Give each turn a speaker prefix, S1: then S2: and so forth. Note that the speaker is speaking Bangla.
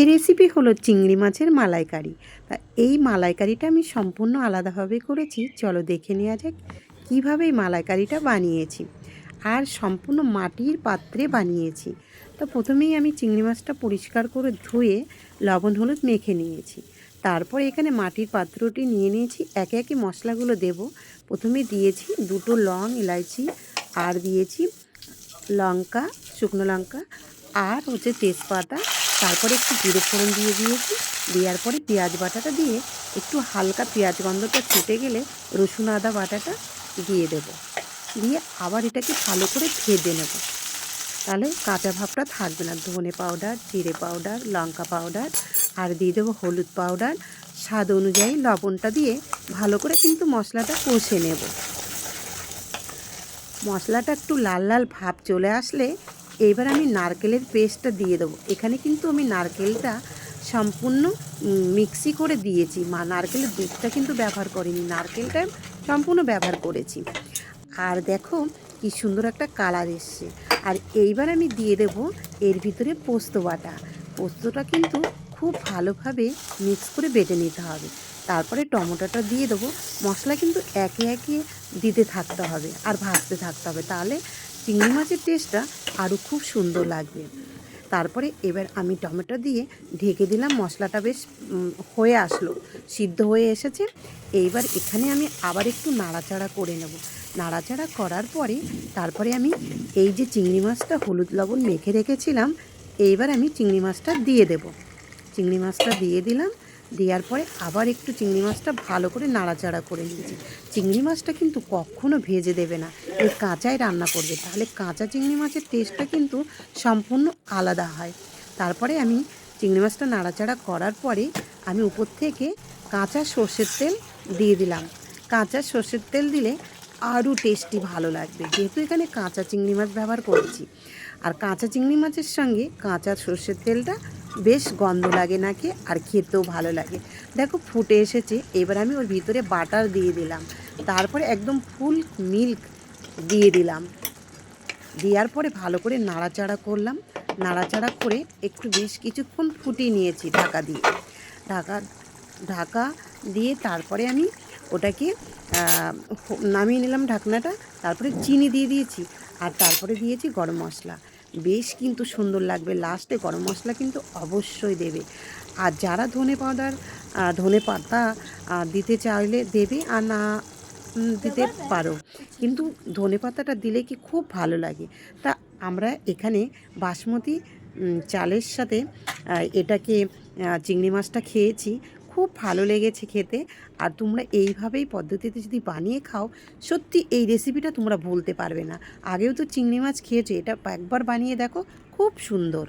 S1: আজকের রেসিপি হলো চিংড়ি মাছের মালাইকারি। তা এই মালাইকারিটা আমি সম্পূর্ণ আলাদাভাবে করেছি। চলো দেখে নেওয়া যাক কীভাবে এই মালাইকারিটা বানিয়েছি আর সম্পূর্ণ মাটির পাত্রে বানিয়েছি। তো প্রথমেই আমি চিংড়ি মাছটা পরিষ্কার করে ধুয়ে লবণ হলুদ মেখে নিয়েছি। তারপর এখানে মাটির পাত্রটি নিয়ে নিয়েছি। একে একে মশলাগুলো দেব। প্রথমে দিয়েছি দুটো লং এলাইচি আর দিয়েছি লঙ্কা, শুকনো লঙ্কা আর হচ্ছে তেজপাতা তারপরে একটু জিরে ফোড়ন দিয়ে দিয়েছি। দেওয়ার পরে পেঁয়াজ বাটাটা দিয়ে একটু হালকা পেঁয়াজ গন্ধটা ছুটে গেলে রসুন, আদা বাটাটা দিয়ে দেব। দিয়ে আবার এটাকে ভালো করে ভেজে নেব। তাহলে কাঁচা ভাবটা থাকবে না। ধনে পাউডার, জিরে পাউডার, লঙ্কা পাউডার আর দিয়ে দেবো হলুদ পাউডার। স্বাদ অনুযায়ী লবণটা দিয়ে ভালো করে কিন্তু মশলাটা কষে নেব। মশলাটা একটু লাল লাল ভাব চলে আসলে এবার আমি নারকেলের পেস্টটা দিয়ে দেবো। এখানে কিন্তু আমি নারকেলটা সম্পূর্ণ মিক্সি করে দিয়েছি। মা, নারকেলের দুধটা কিন্তু ব্যবহার করিনি। নারকেলটা সম্পূর্ণ ব্যবহার করেছি। আর দেখো কি সুন্দর একটা কালার এসছে। আর এইবার আমি দিয়ে দেব এর ভিতরে পোস্ত বাটা। পোস্তটা কিন্তু খুব ভালোভাবে মিক্স করে বেটে নিতে হবে। তারপরে টমেটোটা দিয়ে দেবো। মশলা কিন্তু একে একে দিতে থাকতে হবে আর ভাজতে থাকতে হবে। তাহলে চিংড়ি মাছের টেস্টটা আরও খুব সুন্দর লাগবে। তারপরে এবার আমি টমেটো দিয়ে ঢেকে দিলাম, মশলাটা বেশ হয়ে আসলো, সিদ্ধ হয়ে এসেছে। এইবার এখানে আমি আবার একটু নাড়াচাড়া করে নেব। নাড়াচাড়া করার পরে তারপরে আমি এই যে চিংড়ি মাছটা হলুদ লবণ মেখে রেখেছিলাম, এইবার আমি চিংড়ি মাছটা দিয়ে দেব। চিংড়ি মাছটা দিয়ে দিলাম দেওয়ার পরে আবার একটু চিংড়ি মাছটা ভালো করে নাড়াচাড়া করে নিয়েছি। চিংড়ি মাছটা কিন্তু কখনো ভেজে দেবে না। এই কাঁচায় রান্না করবে। তাহলে কাঁচা চিংড়ি মাছের টেস্টটা কিন্তু সম্পূর্ণ আলাদা হয়। তারপরে আমি চিংড়ি মাছটা নাড়াচাড়া করার পরে আমি উপর থেকে কাঁচা সর্ষের তেল দিয়ে দিলাম। কাঁচা সর্ষের তেল দিলে আরও টেস্টি ভালো লাগবে। যেহেতু এখানে কাঁচা চিংড়ি মাছ ব্যবহার করেছি। আর কাঁচা চিংড়ি মাছের সঙ্গে কাঁচা সর্ষের তেলটা বেশ গন্ধ লাগে নাকি? আর খেতেও ভালো লাগে। দেখো, ফুটে এসেছে। এবার আমি ওর ভিতরে বাটার দিয়ে দিলাম। তারপরে একদম ফুল মিল্ক দিয়ে দিলাম। দেওয়ার পরে ভালো করে নাড়াচাড়া করলাম। নাড়াচাড়া করে একটু বেশ কিছুক্ষণ ফুটিয়ে নিয়েছি ঢাকা দিয়ে। ঢাকা ঢাকা দিয়ে তারপরে আমি ওটাকে নামিয়ে নিলাম ঢাকনাটা। তারপরে চিনি দিয়ে দিয়েছি। আর তারপরে দিয়েছি গরম মশলা। বেশ কিন্তু সুন্দর লাগবে। লাস্টে গরম মশলা কিন্তু অবশ্যই দেবে। আর যারা ধনে পাউডার ধনে পাতা দিতে চাইলে দেবে আর না দিতে পারো। কিন্তু ধনে পাতাটা দিলে কি খুব ভালো লাগে। তা আমরা এখানে বাসমতি চালের সাথে এটাকে চিংড়ি মাছটা খেয়েছি। খুব ভালো লেগেছে খেতে। আর তোমরা এইভাবেই পদ্ধতিতে যদি বানিয়ে খাও, সত্যি এই রেসিপিটা তোমরা বলতে পারবে না। আগেও তো চিংড়ি মাছ খেয়েছো, এটা একবার বানিয়ে দেখো, খুব সুন্দর।